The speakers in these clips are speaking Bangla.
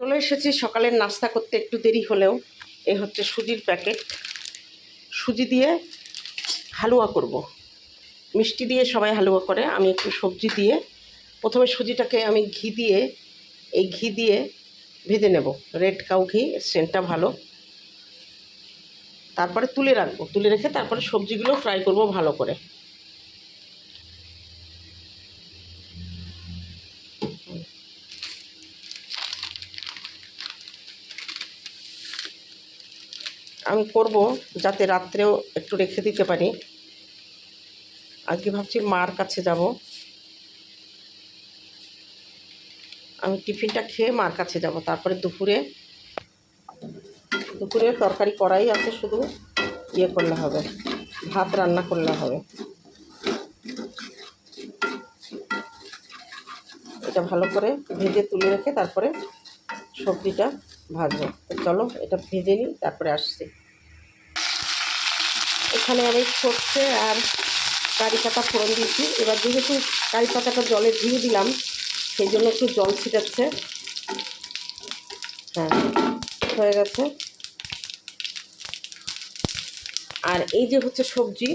চলে এসেছি সকালের নাস্তা করতে একটু দেরি হলেও। এই হচ্ছে সুজির প্যাকেট। সুজি দিয়ে হালুয়া করব। মিষ্টি দিয়ে সবাই হালুয়া করে, আমি একটু সবজি দিয়ে। প্রথমে সুজিটাকে আমি ঘি দিয়ে, এই ঘি দিয়ে ভেজে নেব। রেড কাউ ঘি সেন্টটা ভালো। তারপরে তুলে রাখব। তুলে রেখে তারপরে সবজিগুলো ফ্রাই করব ভালো করে। আমি করব যাতে রাত্রেও একটু রেখে দিতে পারি। আজকে ভাবছি মার কাছে যাব। আমি টিফিনটা খেয়ে মার কাছে যাব, তারপরে দুপুরে দুপুরে তরকারি করাই আছে শুধু ইয়ে করলে হবে, ভাত রান্না করলে হবে। এটা ভালো করে ভেজে তুলে রেখে তারপরে সবজিটা ভাজবো। চলো, এটা ভেজে নিই, তারপরে আসছি। এখানে আমি সর্ষে আর কারি পাতা ফোড়ন দিয়েছি। এবার যেহেতু কারি পাতাটা জলে দিয়ে দিলাম, সেই জন্য একটু জল ছিটাচ্ছে। হ্যাঁ হয়ে গেছে। আর এই যে হচ্ছে সবজি,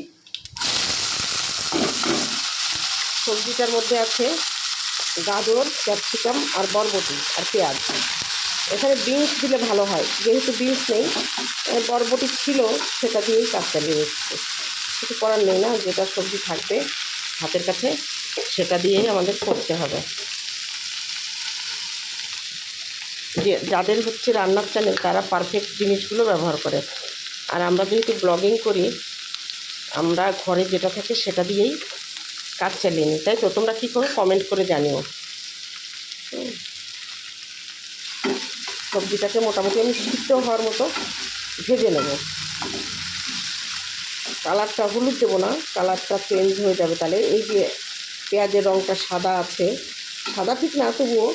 সবজিটার মধ্যে আছে গাজর, ক্যাপসিকাম আর বরবটি আর পেঁয়াজ। এখানে বিনস দিলে ভালো হয়। যেহেতু বিনস নেই বরবটি ছিল, সেটা দিয়েই কাজ চালিয়ে এসেছি কিছু করার নেই না, যেটা সবজি থাকবে হাতের কাছে, সেটা দিয়েই আমাদের করতে হবে। যে যাদের হচ্ছে রান্নার চ্যানেল তারা পারফেক্ট জিনিসগুলো ব্যবহার করে। আর আমরা যেহেতু ব্লগিং করি, আমরা ঘরে যেটা থাকে সেটা দিয়েই কাজ চালিয়ে নিই। তাই তো? তোমরা কী করো? কমেন্ট করে জানিও। সবজিটাকে মোটামুটি আমি সিদ্ধ হওয়ার মতো ভেজে নেব। কালারটা হলুদ দেবো না, কালারটা চেঞ্জ হয়ে যাবে তাহলে। এই যে পেঁয়াজের রঙটা সাদা আছে, সাদা ঠিক না তবুও।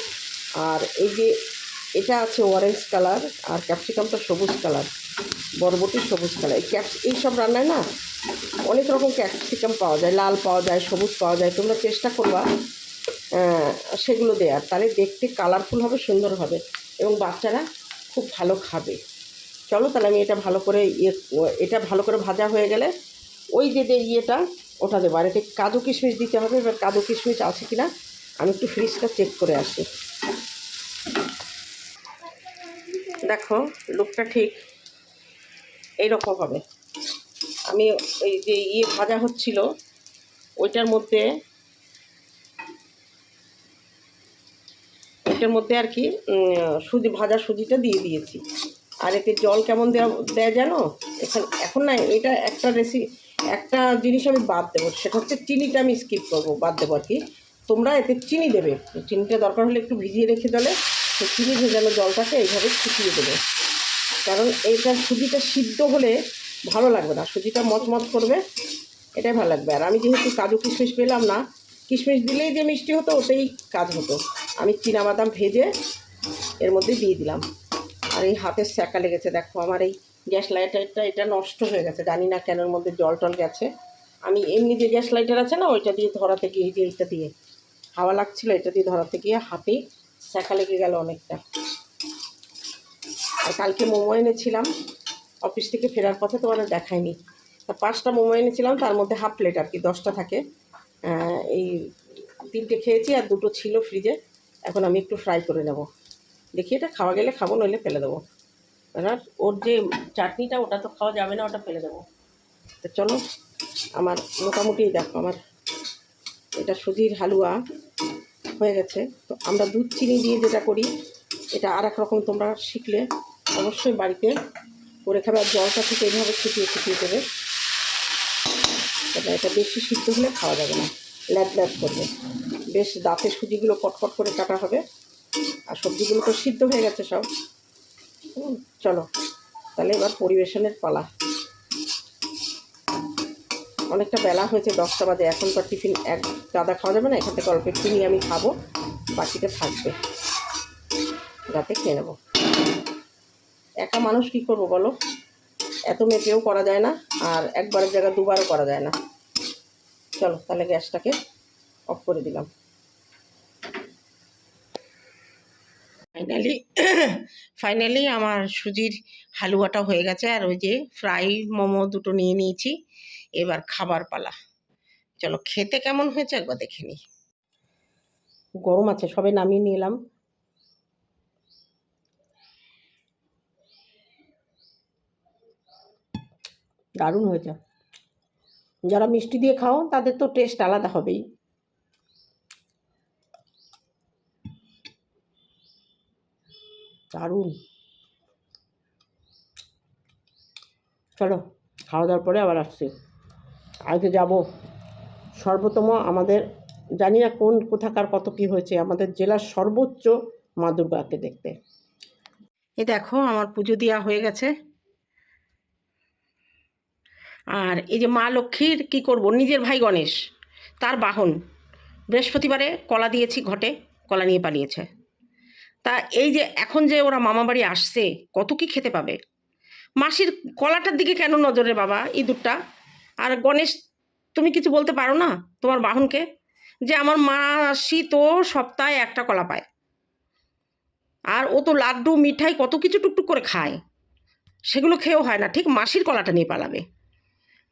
আর এই যে এটা আছে অরেঞ্জ কালার আর ক্যাপসিকামটা সবুজ কালার বরবটি সবুজ কালার এই ক্যাপস এইসব রান্নায় না অনেক রকম ক্যাপসিকাম পাওয়া যায়, লাল পাওয়া যায়, সবুজ পাওয়া যায়। তোমরা চেষ্টা করবা সেগুলো দেওয়ার তাহলে দেখতে কালারফুল হবে, সুন্দর হবে। এবং বাচ্চারা খুব ভালো খাবে। চলো তাহলে আমি এটা ভালো করে ইয়ে এটা ভালো করে ভাজা হয়ে গেলে ওই যে ইয়েটা, ওটা দেবো। আর এতে কাজু কিশমিশ দিতে হবে, এবার কাজু কিশমিশ আছে কি না আমি একটু ফ্রিজটা চেক করে আসি। দেখো লুকটা ঠিক এইরকম হবে। আমি এই যে ইয়ে ভাজা হচ্ছিল, ওইটার মধ্যে এটার মধ্যে আর কি সুজি, ভাজা সুজিটা দিয়ে দিয়েছি। আর এতে জল কেমন দেওয়া দেয় জানো? এখন এখন না, এটা একটা রেসি একটা জিনিস আমি বাদ দেবো, সেটা হচ্ছে চিনিটা আমি স্কিপ করব, বাদ দেবো আর কি। তোমরা এতে চিনি দেবে, চিনিটা দরকার হলে একটু ভিজিয়ে রেখে দিলে সেই চিনি ভেজানো জলটাকে এইভাবে শুকিয়ে দেবে। কারণ এইটা সুজিটা সিদ্ধ হলে ভালো লাগবে না, সুজিটা মচমচ করবে, এটাই ভালো লাগবে। আর আমি যেহেতু কাজু কিশমিশ পেলাম না কিশমিশ দিলেই যে মিষ্টি হতো ওটাই কাজ হতো। আমি বাদাম ভেজে এর মধ্যে দিয়ে দিলাম। আর এই হাতের স্যাকা লেগেছে, দেখো আমার এই গ্যাস লাইটারটা, এটা নষ্ট হয়ে গেছে, জানি না কেন এর মধ্যে জল টল গেছে। আমি এমনি যে গ্যাস লাইটার আছে না, ওইটা দিয়ে ধরাতে গিয়ে যে এইটা দিয়ে হাওয়া লাগছিল, এটা দিয়ে ধরাতে গিয়ে হাতে স্যাকা লেগে গেল অনেকটা। আর কালকে মোমো এনেছিলাম, অফিস থেকে ফেরার পথে তোমাদের দেখায়নি তা পাঁচটা মোমো এনেছিলাম, তার মধ্যে হাফ প্লেট আর কি, দশটা থাকে। এই তিনটে খেয়েছি আর দুটো ছিল ফ্রিজে এখন আমি একটু ফ্রাই করে নেব। দেখি এটা খাওয়া গেলে খাব, নইলে ফেলে দেবো। এবার ওর যে চাটনিটা, ওটা তো খাওয়া যাবে না, ওটা ফেলে দেবো। তো চলো, আমার মোটামুটি দেখো, আমার এটা সুজির হালুয়া হয়ে গেছে। তো আমরা দুধ চিনি দিয়ে যেটা করি, এটা আর রকম তোমরা শিখলে। অবশ্যই বাড়িতে করে খাবে, আর জলটা থেকে এইভাবে ছিটিয়ে ছিটিয়ে দেবে। তবে এটা বেশি সিদ্ধ হলে খাওয়া যাবে না। ল্যাপ ল্যাদ করবে। বেশ দাঁতে সুজিগুলো কটকট করে কাটা হবে। আর সবজিগুলো তো সিদ্ধ হয়ে গেছে সব। চলো। তাহলে এবার পরিবেশনের পালা। অনেকটা বেলা হয়েছে, দশটা বাজে। এখন তো টিফিন এক গাদা খাওয়া যাবে না। এখান থেকে অল্প একটু নিয়ে আমি খাব। বাকিটা থাকবে। রাতে খেয়ে নেব। একা মানুষ কী করব বলো? এত মেপেও করা যায় না, আর একবারের জায়গায় দুবারও করা যায় না। চলো, তাহলে গ্যাসটাকে অফ করে দিলাম। ফাইনালি ফাইনালি আমার সুজির হালুয়াটা হয়ে গেছে, আর ওই যে ফ্রাই মোমো দুটো নিয়ে নিয়েছি। এবার খাবার পালা। চলো, খেতে কেমন হয়েছে একবার দেখে নিই। গরম আছে, সবে নামিয়ে নিলাম। দারুণ হয়েছে। যারা মিষ্টি দিয়ে খাও, তাদের তো টেস্ট আলাদা হবেই। দারুণ। চলো খাওয়া দাওয়ার পরে আবার আসছি। আজকে যাব সর্বোত্তম আমাদের, জানি না কোন কোথাকার কত কি হয়েছে, আমাদের জেলার সর্বোচ্চ মা দুর্গাকে দেখতে। এ দেখো, আমার পুজো দেওয়া হয়ে গেছে। আর এই যে মা লক্ষ্মীর কি করব? নিজের ভাই গণেশ, তার বাহন। বৃহস্পতিবারে কলা দিয়েছি ঘটে, কলা নিয়ে পালিয়েছে। তা এই যে এখন যে ওরা মামা বাড়ি আসছে, কত কি খেতে পাবে? মাসির কলাটার দিকে কেন নজরে বাবা, ইঁদুরটা? আর গণেশ, তুমি কিছু বলতে পারো না তোমার বাহনকে? যে আমার মাসি তো সপ্তাহে একটা কলা পায়। আর ও তো লাড্ডু, মিঠাই কত কিছু টুকটুক করে খায়। সেগুলো খেয়েও হয় না, ঠিক মাসির কলাটা নিয়ে পালাবে।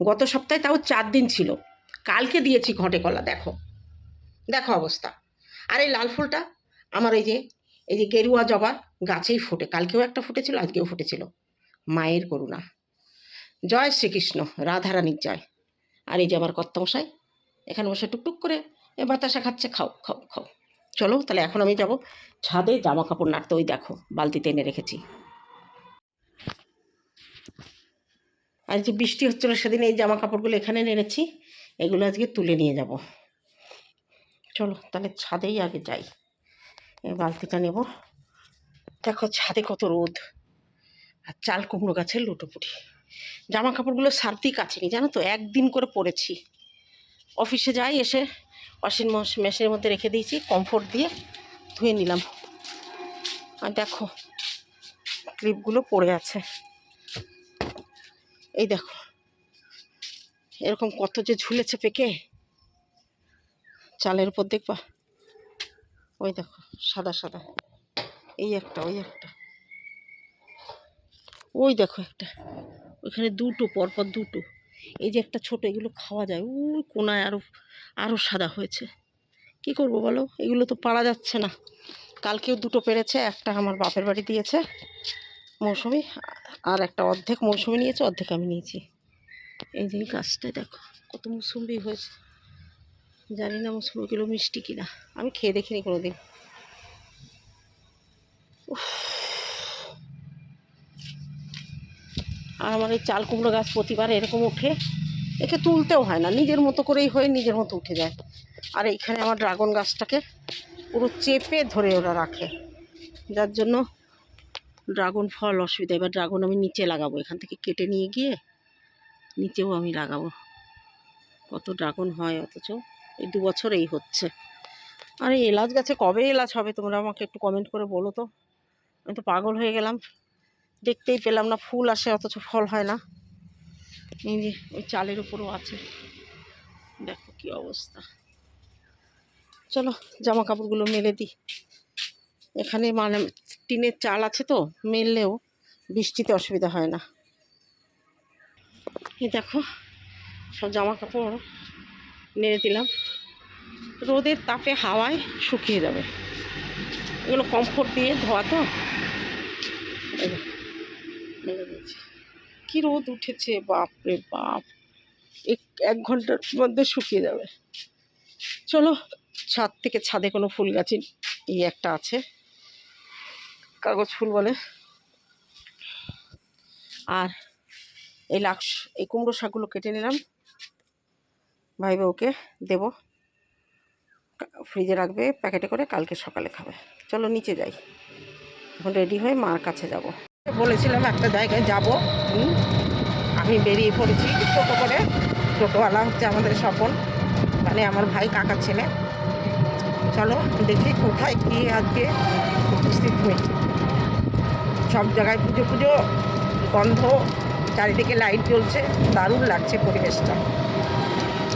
গত সপ্তাহে তাও চার দিন ছিল। কালকে দিয়েছি ঘটে কলা, দেখো। দেখো অবস্থা। আর এই লাল ফুলটা, আমার এই যে এই যে গেরুয়া জবা গাছেই ফোটে। কালকেও একটা ফুটেছিল, আজকেও ফুটেছিল। মায়ের করুণা। জয় শ্রীকৃষ্ণ, রাধারানীর জয়। আর এই যে আমার কর্তমশাই, এখানে বসে টুকটুক করে এ বাতাসা খাচ্ছে, খাও খাও খাও। চলো, তাহলে এখন আমি যাব ছাদে জামা কাপড় নাড়তে। ওই দেখো, বালতিতে এনে রেখেছি। আর যে বৃষ্টি হচ্ছিল সেদিন এই জামা কাপড়গুলো এখানে নেড়েছি এগুলো আজকে তুলে নিয়ে যাব। চলো, তাহলে ছাদেই আগে যাই। এই বালতিটা নেব। দেখো ছাদে কত রোদ। আর চাল কুমড়ো গাছের লুটোপুটি। জামা কাপড়গুলো সারতেই কাছেনি জানো তো? একদিন করে পরেছি। অফিসে যাই, এসে ওয়াশিং মেশিনের মধ্যে রেখে দিয়েছি কমফোর্ট দিয়ে ধুয়ে নিলাম। আর দেখো ক্লিপগুলো পড়ে আছে। এই দেখো। এরকম কত যে ঝুলেছে পেকে। চালের উপর দেখবা। ওই দেখো, সাদা সাদা। এই একটা, ওই একটা। ওই দেখো একটা। ওইখানে দুটো, পরপর দুটো। এই যে একটা ছোট, এগুলো খাওয়া যায়। ওই কোনায় আরও আরও সাদা হয়েছে। কি করব বলো? এগুলো তো পারা যাচ্ছে না। কালকেও দুটো পেরেছে, একটা আমার বাপের বাড়ি দিয়েছে। মৌসুমি, আর একটা অর্ধেক মৌসুমি নিয়েছে, অর্ধেক আমি নিয়েছি। এই যে গাছটায় দেখো, কত মৌসুম্বি হয়েছে। জানি না মৌসুমিগুলো মিষ্টি কিনা। আমি খেয়ে দেখিনি কোনো দিন আর আমার এই চাল কুমড়ো গাছ প্রতিবার এরকম ওঠে, একে তুলতেও হয় না। নিজের মতো করেই হয়ে নিজের মতো উঠে যায়। আর এইখানে আমার ড্রাগন গাছটাকে পুরো চেপে ধরে ওরা রাখে। যার জন্য ড্রাগন ফল অসুবিধা, এবার ড্রাগন আমি নিচে লাগাবো, এখান থেকে কেটে নিয়ে গিয়ে নিচেও আমি লাগাবো। কত ড্রাগন হয় অথচ, এই দু বছর এই হচ্ছে। আর এই এলাচ গাছে কবে এলাচ হবে তোমরা আমাকে একটু কমেন্ট করে বলো তো। আমি তো পাগল হয়ে গেলাম। দেখতেই পেলাম না, ফুল আসে অথচ ফল হয় না। এই যে, ওই চালের উপরও আছে। দেখো কি অবস্থা। চলো জামা কাপড়গুলো মেলে দিই। এখানে মানে টিনের চাল আছে তো, মেললেও বৃষ্টিতে অসুবিধা হয় না। এই দেখো, সব জামা কাপড় নেড়ে দিলাম। রোদের তাপে হাওয়ায় শুকিয়ে যাবে। এগুলো কমফোর্ট দিয়ে ধোয়া তো। কি রোদ উঠেছে বাপ রে বাপ। এক এক ঘণ্টার মধ্যে শুকিয়ে যাবে। চলো, ছাদ থেকে ছাদে কোনো ফুল গাছের এই একটা আছে। কাগজ ফুল বলে। আর এই লাক্স, এই কুমড়ো শাকগুলো কেটে নিলাম। ভাই বউকে দেবো। ফ্রিজে রাখবে, প্যাকেটে করে কালকে সকালে খাবে। চলো নিচে যাই। এখন রেডি হয়ে মার কাছে যাব। বলেছিলাম একটা জায়গায় যাব। আমি বেরিয়ে পড়েছি টোটো করে। টোটোওয়ালা হচ্ছে আমাদের স্বপন মানে আমার ভাই কাকার ছেলে। চলো দেখি কোথায়, কি আজকে উপস্থিত হই সব জায়গায় পুজো পুজো, গন্ধ, চারিদিকে লাইট জ্বলছে, দারুণ লাগছে পরিবেশটা।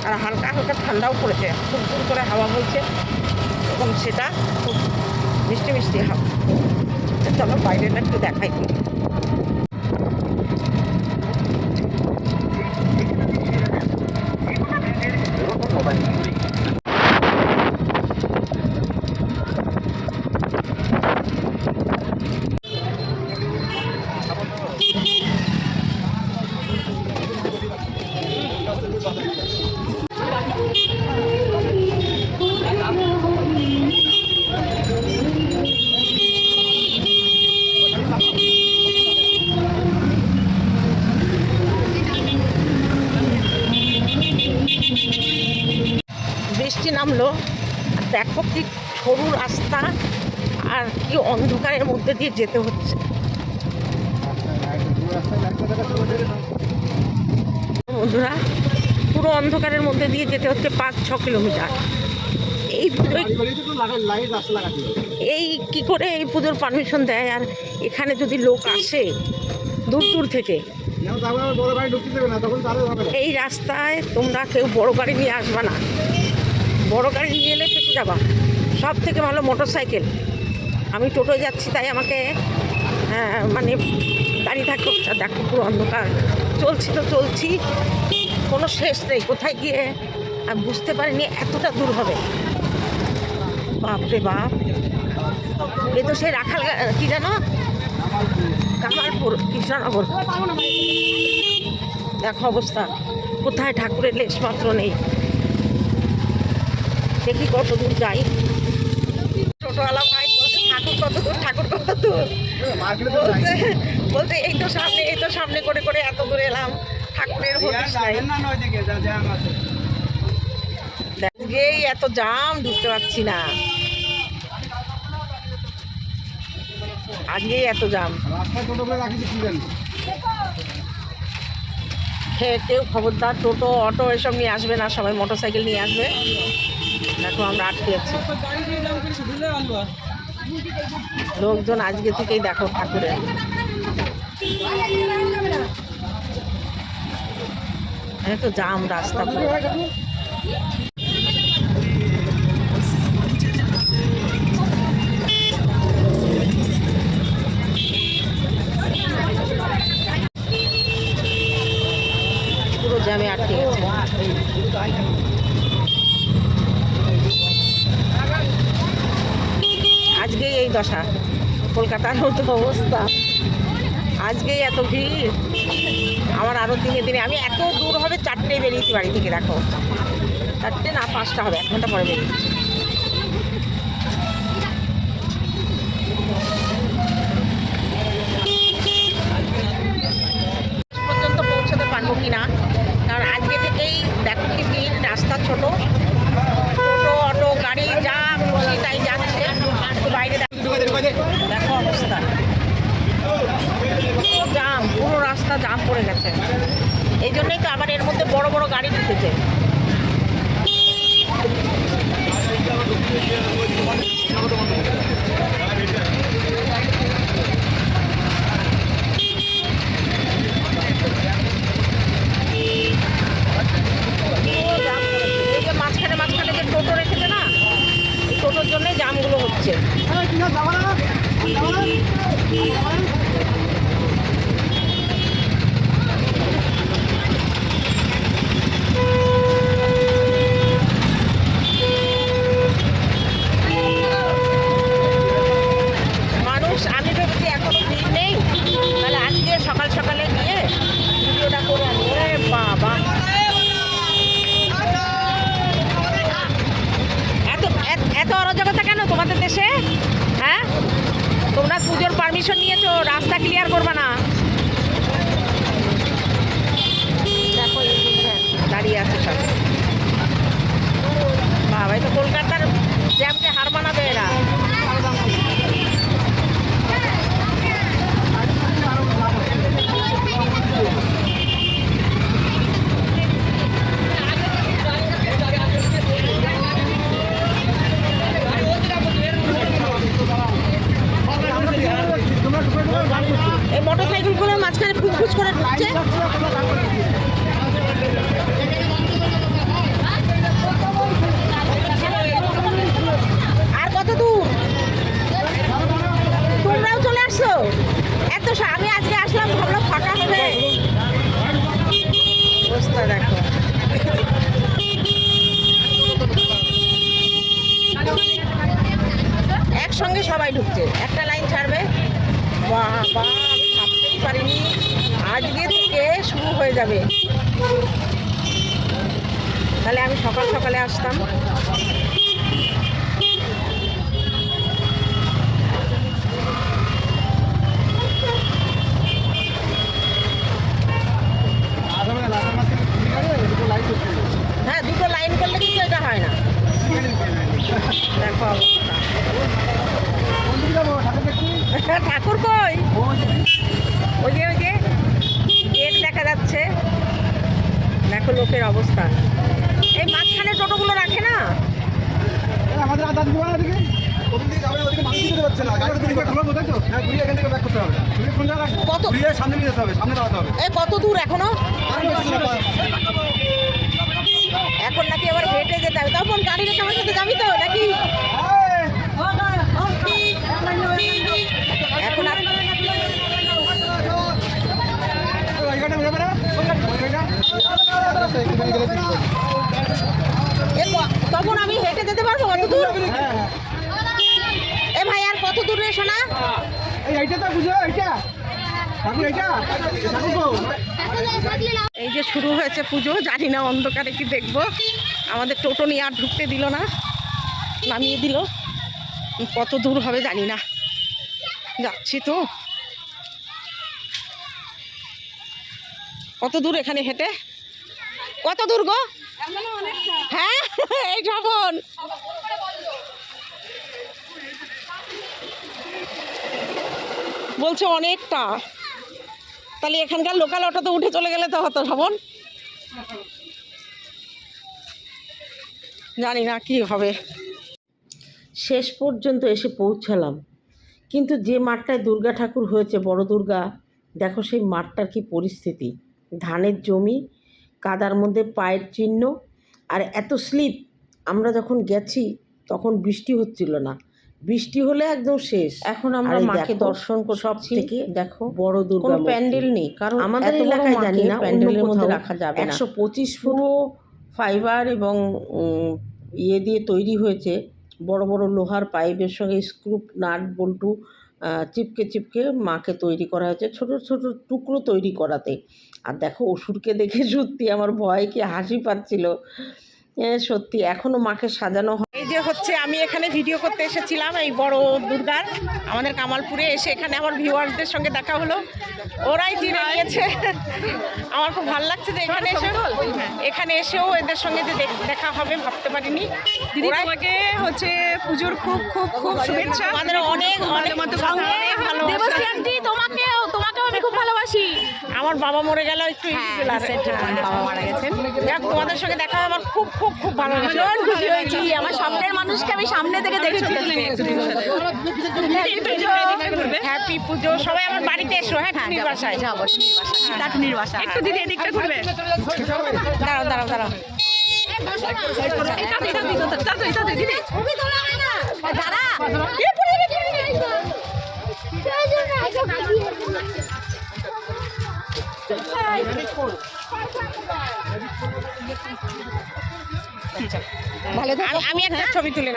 আর হালকা হালকা ঠান্ডাও পড়েছে খুব দূর করে হাওয়া বলছে এবং সেটা খুব মিষ্টি মিষ্টি হাওয়া। চলো বাইরেটা একটু দেখাই। বৃষ্টি নামলো। দেখো কি সরু রাস্তা আর কি অন্ধকারের মধ্যে দিয়ে যেতে হচ্ছে। অন্ধকারের মধ্যে দিয়ে যেতে হচ্ছে পাঁচ ছ কিলোমিটার। এই পুজোয় এই কি করে এই পুজোর পারমিশন দেয়? আর এখানে যদি লোক আসে দূর দূর থেকে এই রাস্তায় তোমরা কেউ বড় গাড়ি নিয়ে আসবে না। বড় গাড়ি নিয়ে এলে ফেসে যাবা। সব থেকে ভালো মোটর সাইকেল আমি টোটোয় যাচ্ছি তাই আমাকে হ্যাঁ, মানে দাঁড়িয়ে থাকতে হচ্ছে। দেখো পুরো অন্ধকার। চলছি তো চলছি। কোনো শেষ নেই। কোথায় গিয়ে আমি বুঝতে পারিনি এতটা দূর হবে। বাপরে বাপ। এ তো সেই রাখাল, কি জানো? কামালপুর কৃষ্ণনগর। দেখো অবস্থা। কোথায় ঠাকুরের লেশমাত্র নেই। দেখি কত দূর যাই? টোটোওয়ালা ভাই বলছে, ঠাকুর কত দূর, ঠাকুর কত দূর? বলছে, এই তো সামনে, এই তো সামনে করে করে এত দূর এলাম। ঠাকুরের হদিস নাই। এত জাম ঢুকতে পারছি না। আজকেই এত জাম। কেউ খবরদার টোটো অটো এসব নিয়ে আসবে না সবাই মোটর সাইকেল নিয়ে আসবে। দেখো আমরা আটকে যাচ্ছি লোকজন আজকে থেকেই দেখো ঠাকুরের। এত জাম রাস্তা পুরো। জ্যামে আটকে গেছে। আজকেই এই দশা। কলকাতার মতো অবস্থা। আজকেই এত ভিড়। আমার আরও দিনে দিনে আমি এত দূর হবে চারটে বেরিয়েছি বাড়ি থেকে, দেখো। চারটে না, পাঁচটা হবে, এক ঘণ্টা পরে বেরিয়েছি পর্যন্ত পৌঁছতে পারব কি না কারণ আজকে থেকেই দেখো কি ভিড় রাস্তা ছোট টোটো অটো গাড়ি যা খুশি তাই যাচ্ছে তো বাইরে দেখো দেখো অবস্থা পুরো জাম পুরো রাস্তা জাম পড়ে গেছে এই জন্যই তো আবার এর মধ্যে বড়। এই যে মাঝখানে মাঝখানে যে টোটো রেখেছে না টোটোর জন্যই জামগুলো হচ্ছে মানুষ আমি ভেবেছি এখনও ভিড় নেই তাহলে আজকে সকাল সকালে গিয়ে ভিডিওটা করে আনি ওরে বাবা এত এত- এত অরাজকতা কেন তোমাদের দেশে হ্যাঁ তোমরা পুজোর পারমিশন নিয়েছো রাস্তা ক্লিয়ার করবে না দেখো এই যে হ্যাঁ, দাঁড়িয়ে আছে সব বাবা এই তো কলকাতার জ্যামকে হার মানাবে এরা এই মোটর সাইকেলগুলোর মাঝখানে ফুসফুস করে ঢুকছে আর কত দূর তোমরাও চলে আসছো আসছো এত স- আমি আজকে আসলাম ভাবলাম ফাঁকা হবে অবস্থা দেখো একসঙ্গে সবাই ঢুকছে। একটা লাইন ছাড়বে। বাহ ভাবতেই পারিনি। আজকে থেকে শুরু হয়ে যাবে। তাহলে আমি সকাল সকালে আসতাম। হ্যাঁ দুটো লাইন করলে কিন্তু এটা হয় না। দেখো অবস্থা। ঠাকুর কই? ওই যে ওই যে গেট দেখা যাচ্ছে। দেখো লোকের অবস্থা। এই মাঝখানে টোটোগুলো রাখে না? আমাদের দিকে যেতে পারছে না জায়গায় কত দূর এখনও? এখন নাকি আবার হেঁটে যেতে হবে। তখন গাড়ি সাথে যাবি তো, নাকি এখন আর ওই গাড়িটা উঠে বেরো। ওই গাড়িটা। এখানে গেলে ঠিক হবে। তখন আমি হেঁটে যেতে পারব কত দূর। এ ভাই, আর কত দূর রে শোনা এই এইটা তো বুঝো এইটা ঠাকুর এইটা ঠাকুর গো। এই যে শুরু হয়েছে পুজো, জানি না অন্ধকারে কি দেখব আমাদের টোটো নিয়ে আর ঢুকতে দিল না, নামিয়ে দিল কত দূর হবে জানি না যাচ্ছি তো। কত দূর এখানে হেঁটে? কত দূর গো? হ্যাঁ এই যখন বলছে অনেকটা। তাহলে এখানকার লোকাল অটোতে উঠে চলে গেলে তো হতো শ্রবণ জানি না কি হবে। শেষ পর্যন্ত এসে পৌঁছালাম। কিন্তু যে মাঠটায় দুর্গা ঠাকুর হয়েছে বড় দুর্গা দেখো সেই মাঠটার কি পরিস্থিতি। ধানের জমি কাদার মধ্যে পায়ের চিহ্ন আর এত স্লিপ। আমরা যখন গেছি তখন বৃষ্টি হচ্ছিল না। বৃষ্টি হলে একদম শেষ। এখন আমরা মাকে দর্শন সব থেকে দেখো বড় দুর্গা কোনো প্যান্ডেল নেই কারণ আমাদের এলাকায় জানি না প্যান্ডেলের মধ্যে রাখা যাবে একশো পঁচিশ পুরো ফাইবার এবং ইয়ে দিয়ে তৈরি হয়েছে বড় বড় লোহার পাইপের সঙ্গে স্ক্রুপ, নাট, বল্টু চিপকে চিপকে মাকে তৈরি করা হয়েছে, ছোট ছোট টুকরো তৈরি করাতে। আর দেখো, অসুরকে দেখে সত্যি আমার ভয় কি হাসি পাচ্ছিল। সত্যি এখনও মাকে সাজানো যে হচ্ছে আমি এখানে ভিডিও করতে এসেছিলাম এই বড় দুর্গার আমাদের কামালপুরে এসে এখানে আমার ভিউয়ার্সদের সঙ্গে দেখা হলো। ওরাই চিনে নিয়েছে। আমার খুব ভালো লাগছে যে এখানে এসে এখানে এসেও এদের সঙ্গে যে দেখা হবে ভাবতে পারিনি। তোমাকে হচ্ছে পুজোর খুব খুব খুব শুভেচ্ছা। আমাদের অনেক অনেক আন্টি তোমাকেও খুব ভালোবাসি আমার বাবা মরে গেল একটু বাবা মারা গেছেন যাক তোমাদের সঙ্গে দেখা আমার খুব খুব খুব ভালো ভীষণ খুশি হয়েছি আমার স্বপ্নের মানুষকে আমি সামনে থেকে দেখছি হ্যাপি পুজো সবাই আমার বাড়িতে এসো হ্যাঁ টুনির বাসায় যাব টাটুনির বাসা একটু দিদি এদিকটা ঘুরবে দাঁড়াও দাঁড়াও দাঁড়াও দাঁড়া আমি একটা ছবি তুলে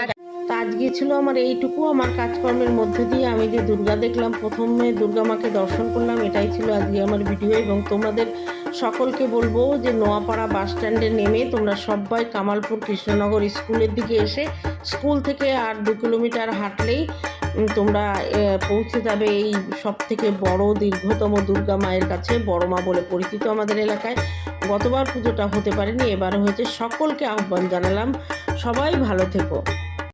তা আজকে ছিল আমার এইটুকু আমার কাজকর্মের মধ্যে দিয়ে আমি যে দুর্গা দেখলাম প্রথমে দুর্গা মাকে দর্শন করলাম এটাই ছিল আজকে আমার ভিডিও। এবং তোমাদের সকলকে বলব যে নোয়াপাড়া বাস স্ট্যান্ডে নেমে তোমরা সবাই কামালপুর কৃষ্ণনগর স্কুলের দিকে এসে স্কুল থেকে আর দু কিলোমিটার হাঁটলেই তোমরা পৌঁছে যাবে এই সব থেকে বড় দীর্ঘতম দুর্গা মায়ের কাছে, বড় মা বলে পরিচিত আমাদের এলাকায়। গতবার পুজোটা হতে পারেনি, এবার হয়েছে সকলকে আহ্বান জানালাম। সবাই ভালো থেকো।